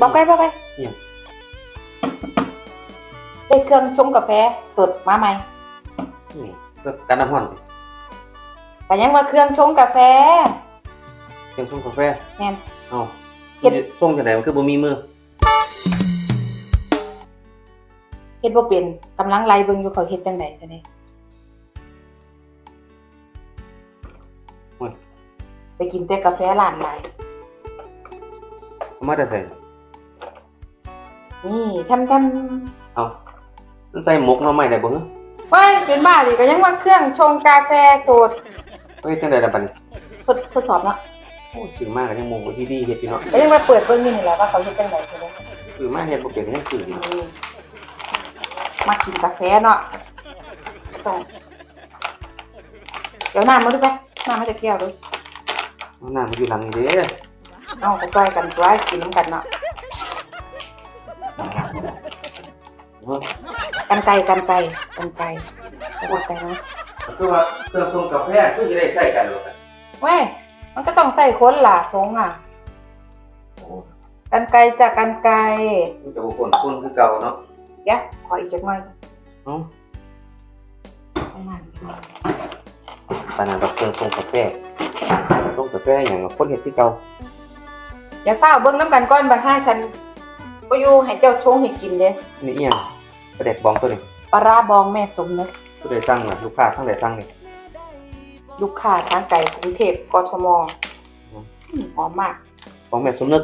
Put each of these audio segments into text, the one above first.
บอกไปบอกไปเนี่ยได้เครื่องชงกาแฟสดมาใหม่นี่ก็การน้ำห้อนแต่ยังว่าเครื่องชงกาแฟเพียงส่งกาแฟแม่นเอ้าเฮ็ด ส่งจังไดมันคือบ่มีมือเฮ็ดบ่เป็นกำลังไล่เบิ่งอยู่เขาเฮ็ดจังได๋ซะนี่โอ้ยไปกินแต่กาแฟร้านไหนเอามาแต่ใส่ นี่ทำทเอ้ามันใส่หมกหน่อไม้ได้บ่ฮะำเว้ยเป็นบ้าดิก็ยังว่าเครื่องชงกาแฟสดเฮ้ยจังไดล่ะบัดนี้ทดทดสอบเนาะโอ้ซื้อมาก็ยังมองบ่ดีๆเฮ็ดพี่เนาะก็ยังว่าเปิดเบิ่งอยู่นี่แหละว่าเขาเฮ็ดจังได๋ซะนี่ซื้อมาเฮ็ดบ่เป็นยังซื้ออยู่อืมมากินกาแฟเนาะต้องเดี๋ยวน้ำมาดูไปน้ำมาจะแก้วดูเอาน้ามันอยู่หลังนี่เด้เอาไปซอยกันตัวกินน้ำกันเนาะเนาะ กันไกลกันไกลกันไกลกันไกลนะคือว่าเครื่องส่งกาแฟคือสิได้ใช้กันบ่กันเว้ยมันก็ต้องใส่คนล่ะทรงอะโอ้กันไกลจากกันไกลมันจะบ่คนคนคือเก่าเนาะเดี๋ยวขออีกจักหน่อยเอ้าประมาณนี้ปานนั้นกับเครื่องส่งกาแฟส่งกาแฟหยังกับคนเฮ็ดคือเก่าอย่าเฝ้าเบิ่งน้ำกันก้อนบัดห้าฉัน ก็อยู่ให้เจ้าชงให้กินเด้นี่อีหยังประเด็กบองตัวนี้ปลาร้าบองแม่สมนึกผู้ใดสั่งน่ะลูกค้าทั้งใดสั่งนี่ลูกค้าทางไกลกรุงเทพกทมอืมอืมหอมมากของแม่สมนึก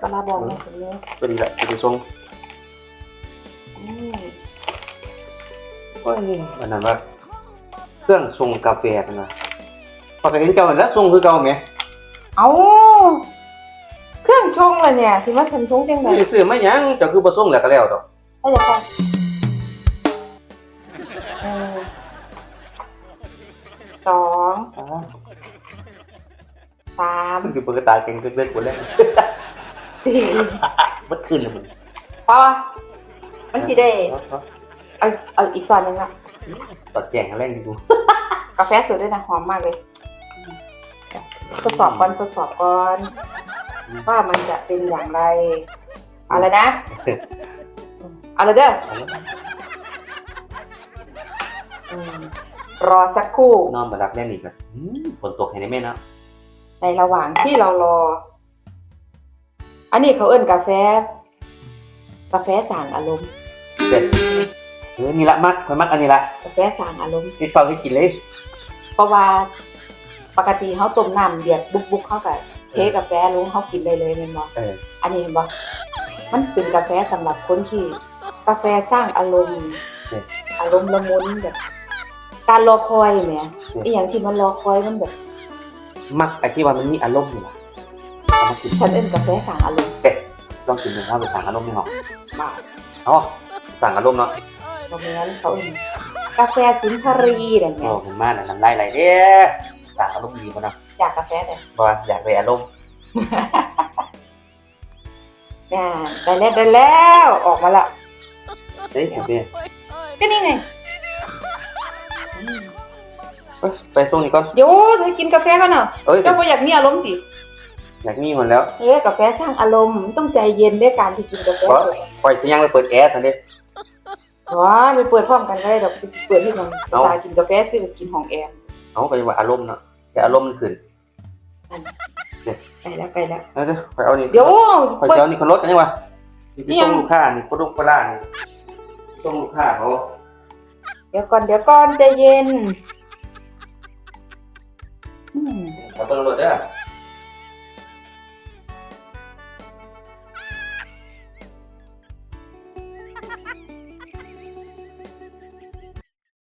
ปลาร้าบองแม่สมนึกตัวนี้แหละจะไปส่งอืมว่านี่วันนั้นว่าเครื่องส่งกาแฟกันนะพอก็เห็นเก่าแล้วส่งคือเก่าไหมเอา เครื่องชงเลยเนี่ยคิดว่าฉันชงจังไดไม่ได้ซื้อมาหยังเจ้าคือบ่ส่งแล้วก็แล้วดอกถ้าจะฟังหนึ่งสองอ้าวสามมันคือเปิดตาเก่งเล็กๆกว่าแล้วสี่บัดขึ้นเลยมึงพอมันสิได้เอาเอาอีกซอนหนึงละตัดแจงให้แรงดีกูกาแฟสดด้วยนะหอมมากเลยทดสอบก่อนทดสอบก่อน ว่ามันจะเป็นอย่างไร เอาเลยนะ เอาเลยเด้อเอาละอืมรอสักครู่ นอนมารับแรงอีกอะอืมฝนตกให้ในแม่เนาะในระหว่างที่เรารอ อันนี้เขาเอิ้นกาแฟ กาแฟสั่งอารมณ์เด็ดเออนี่ละมักคอยมักอันนี้ละกาแฟสั่งอารมณ์นี่ฟังให้กินเลย เพราะว่าปกติเขาต้มน้ำเดือดบุกบุกๆเขาก็ เทกาแฟลงเขากินได้เลยแม่นบ่เอออันนี้เห็นบ่มันเป็นกาแฟสำหรับคนที่ กาแฟสร้างอารมณ์อารมณ์ละมุนแบบการรอคอยแหมอีหยังที่มันรอคอยมันแบบมักไอ้ที่ว่ามันมีอารมณ์อยู่ล่ะเอามากินฉันเอิ้นกาแฟสั่งอารมณ์เป็ดลองกินดูครับไปสั่งอารมณ์นี่หรอมาอ๋อสั่งอารมณ์เนาะบ่แม่นเขาเอิ้นกาแฟสุนทรีอะไรโอ้เงี้ยเห็นมากนะน้ำลายไหลเด้สั่งอารมณ์ดีมาเนาะ อยากกาแฟเลยบ่อยากได้อารมณ์น่าได้แล้วได้แล้วออกมาละเฮ้ยผมเนี่ยก็นี่ไงอืมเอ้ยไปส่งนี่ก่อนเดี๋ยวเธอกินกาแฟก่อนเนาะเอ้ยเจ้าบ่อยากมีอารมณ์สิอยากมีหมดแล้วเอ้ยกาแฟสร้างอารมณ์มันต้องใจเย็นด้วยการที่กินกาแฟบ่สดปล่อยสิยังไปเปิดแอร์ซั่นเด้ว้าไปเปิดพร้อมกันก็ได้ดอกไปเปิดที่มันเอ้าภาษากินกาแฟซื้อกินห้องแอร์เอาก็ว่าอารมณ์เนาะ แต่อารมณ์มันขึ้นไกลแล้วไกลแล้วเอาเด้อไปเอานี่เดี๋ยวคอยเปิดเจ้านี่คนรถกันยังวะนี่ไปนี่ยัส่งงลูกค้านี่คนลูกปลานี่ส่งลูกค้าเขาเดี๋ยวก่อนเดี๋ยวก่อนใจเย็นอืมเขาเบิ่งรถเด้อ